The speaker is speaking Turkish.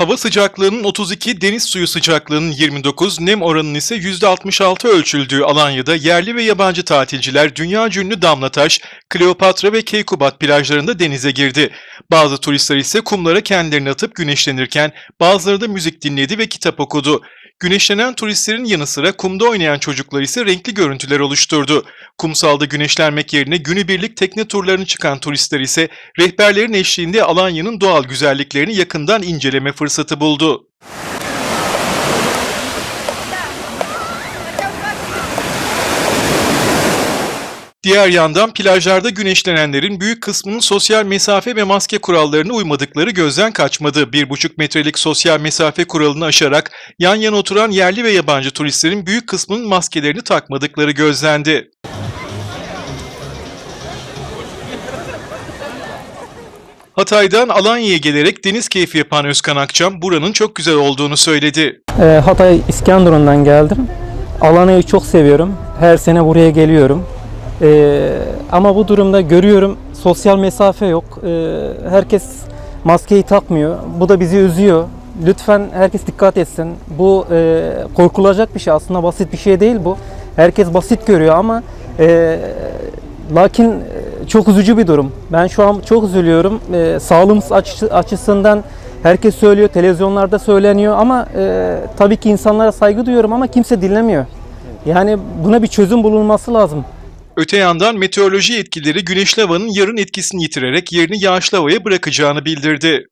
Hava sıcaklığının 32, deniz suyu sıcaklığının 29, nem oranının ise %66 ölçüldüğü Alanya'da yerli ve yabancı tatilciler dünya ünlü Damlataş, Kleopatra ve Keykubat plajlarında denize girdi. Bazı turistler ise kumlara kendilerini atıp güneşlenirken bazıları da müzik dinledi ve kitap okudu. Güneşlenen turistlerin yanı sıra kumda oynayan çocuklar ise renkli görüntüler oluşturdu. Kumsalda güneşlenmek yerine günübirlik tekne turlarını çıkan turistler ise rehberlerin eşliğinde Alanya'nın doğal güzelliklerini yakından inceleme fırsatı buldu. Diğer yandan plajlarda güneşlenenlerin büyük kısmının sosyal mesafe ve maske kurallarına uymadıkları gözden kaçmadı. 1,5 metrelik sosyal mesafe kuralını aşarak yan yana oturan yerli ve yabancı turistlerin büyük kısmının maskelerini takmadıkları gözlendi. Hatay'dan Alanya'ya gelerek deniz keyfi yapan Özkan Akçam buranın çok güzel olduğunu söyledi. Ee, Hatay İskenderun'dan geldim. Alanya'yı çok seviyorum. Her sene buraya geliyorum. Ee, ama bu durumda görüyorum sosyal mesafe yok. Ee, herkes maskeyi takmıyor. Bu da bizi üzüyor. Lütfen herkes dikkat etsin. Bu e, korkulacak bir şey. Aslında basit bir şey değil bu. Herkes basit görüyor ama e, lakin e, çok üzücü bir durum. Ben şu an çok üzülüyorum. E, sağlığımız açı- açısından herkes söylüyor, televizyonlarda söyleniyor ama e, tabii ki insanlara saygı duyuyorum ama kimse dinlemiyor. Yani buna bir çözüm bulunması lazım. Öte yandan meteoroloji yetkilileri güneşli havanın yarın etkisini yitirerek yerini yağışlı havaya bırakacağını bildirdi.